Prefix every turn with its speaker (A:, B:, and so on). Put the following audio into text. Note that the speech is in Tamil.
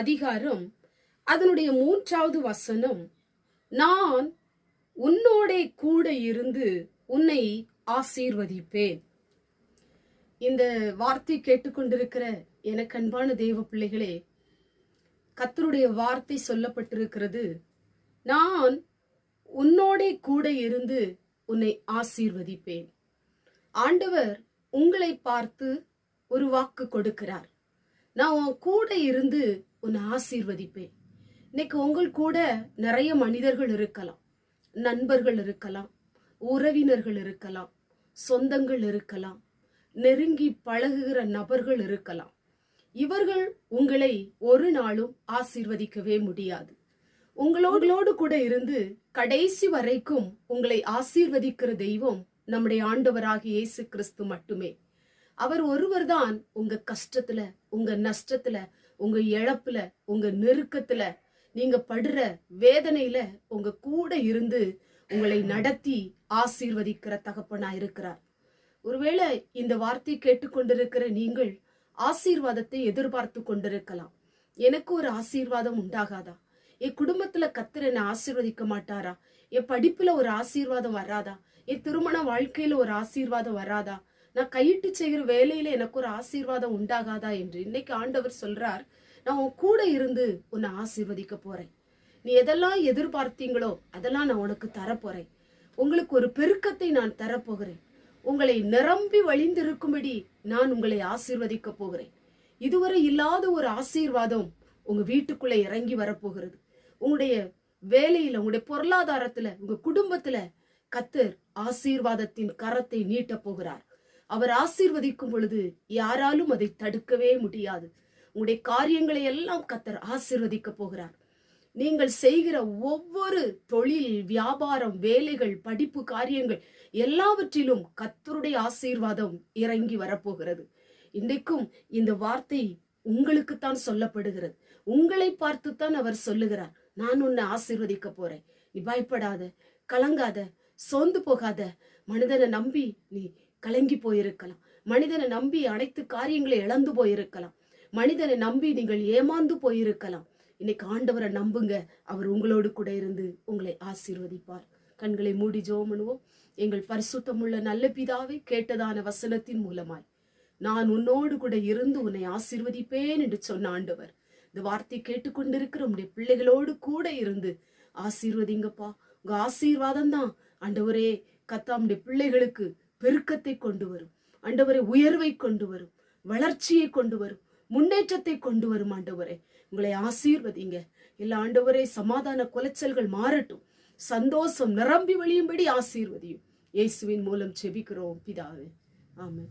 A: அதிகாரம் அதனுடைய மூன்றாவது வசனம் நான் உன்னோடே கூட இருந்து உன்னை ஆசீர்வதிப்பேன். இந்த வார்த்தை கேட்டுக்கொண்டிருக்கிற எனக்கு அன்பான தேவ பிள்ளைகளே கத்தருடைய வார்த்தை சொல்லப்பட்டிருக்கிறது நான் உன்னோடே கூட இருந்து உன்னை ஆசீர்வதிப்பேன். ஆண்டவர் உங்களை பார்த்து ஒரு வாக்கு கொடுக்கிறார். நான் உன் கூட இருந்து உன்னை ஆசீர்வதிப்பேன். இன்னைக்கு உங்கள் கூட நிறைய மனிதர்கள் இருக்கலாம். நண்பர்கள் இருக்கலாம் உறவினர்கள் இருக்கலாம் சொந்தங்கள் இருக்கலாம் நெருங்கி பழகுகிற நபர்கள் இருக்கலாம். இவர்கள் உங்களை ஒரு நாளும் ஆசீர்வதிக்கவே முடியாது. உங்களோடு கூட இருந்து கடைசி வரைக்கும் உங்களை ஆசீர்வதிக்கிற தெய்வம் நம்முடைய ஆண்டவராகிய இயேசு கிறிஸ்து மட்டுமே. அவர் ஒருவர் தான் உங்க கஷ்டத்துல உங்க நஷ்டத்துல உங்க இழப்புல உங்க நெருக்கத்துல. நீங்க படுற வேதனையில உங்க கூட இருந்து உங்களை நடத்தி ஆசீர்வதிக்கிற தகப்பனா இருக்கிறார். ஒருவேளை இந்த வார்த்தை கேட்டுக்கொண்டிருக்கிற நீங்கள் ஆசீர்வாதத்தை எதிர்பார்த்து கொண்டிருக்கலாம். எனக்கு ஒரு ஆசீர்வாதம் உண்டாகாதா? என் குடும்பத்துல கத்தர் என்னை ஆசீர்வதிக்க மாட்டாரா? என் படிப்புல ஒரு ஆசீர்வாதம் வராதா? என் திருமண வாழ்க்கையில ஒரு ஆசீர்வாதம் வராதா? நான் கையிட்டு செய்கிற வேலையில எனக்கு ஒரு ஆசீர்வாதம் உண்டாகாதா என்று இன்னைக்கு ஆண்டவர் சொல்றார். நான் உன் கூட இருந்து உன்னை ஆசீர்வதிக்க போறேன். நீ எதெல்லாம் எதிர்பார்த்தீங்களோ அதெல்லாம் நான் உனக்கு தரப்போறேன். உங்களுக்கு ஒரு பெருக்கத்தை நான் தரப்போகிறேன். உங்களை நிரம்பி வழிந்திருக்கும்படி நான் உங்களை ஆசீர்வதிக்க போகிறேன். இதுவரை இல்லாத ஒரு ஆசீர்வாதம் உங்க வீட்டுக்குள்ள இறங்கி வரப்போகிறது. உங்களுடைய வேலையில உங்களுடைய பொருளாதாரத்துல உங்க குடும்பத்துல கத்தர் ஆசீர்வாதத்தின் கரத்தை நீட்ட போகிறார். அவர் ஆசீர்வதிக்கும் பொழுது யாராலும் அதை தடுக்கவே முடியாது. உங்களுடைய காரியங்களை எல்லாம் கத்தர் ஆசீர்வதிக்க போகிறார். நீங்கள் செய்கிற ஒவ்வொரு தொழில் வியாபாரம் வேலைகள் படிப்பு காரியங்கள் எல்லாவற்றிலும் கத்தருடைய ஆசீர்வாதம் இறங்கி வரப்போகிறது. இன்றைக்கும் இந்த வார்த்தை உங்களுக்குத்தான் சொல்லப்படுகிறது. உங்களை பார்த்துத்தான் அவர் சொல்லுகிறார். நான் உன்னை ஆசீர்வதிக்க போறேன். நீ பயப்படாத கலங்காத சோர்ந்து போகாத. மனிதனை நம்பி நீ கலங்கி போயிருக்கலாம். மனிதனை நம்பி அனைத்து காரியங்களை இழந்து போயிருக்கலாம். மனிதனை நம்பி நீங்கள் ஏமாந்து போயிருக்கலாம். இன்னைக்கு ஆண்டவரை நம்புங்க. அவர் உங்களோடு கூட இருந்து உங்களை ஆசீர்வதிப்பார். கண்களை மூடி ஜெபம் பண்ணுவோம் எங்கள் பரிசுத்தமுள்ள நல்ல பிதாவை கேட்டதான வசனத்தின் மூலமாய் நான் உன்னோடு கூட இருந்து உன்னை ஆசீர்வதிப்பேன் என்று சொன்ன ஆண்டவர். இந்த வார்த்தை கேட்டுக்கொண்டிருக்கிற உடைய பிள்ளைகளோடு கூட இருந்து ஆசீர்வதிங்கப்பா. உங்க ஆசீர்வாதம் தான். ஆண்டவரே கத்தாமுடைய பிள்ளைகளுக்கு பெருக்கத்தை கொண்டு வரும். ஆண்டவரை உயர்வை கொண்டு வரும். வளர்ச்சியை கொண்டு வரும். முன்னேற்றத்தை கொண்டு வரும் ஆண்டவரை. உங்களை ஆசீர்வதிங்க. இல்லை ஆண்டவரை சமாதான குலைச்சல்கள் மாறட்டும். சந்தோஷம் நிரம்பி வழியும்படி ஆசீர்வதியும். இயேசுவின் மூலம் செபிக்கிறோம் பிதாவே. ஆமாம்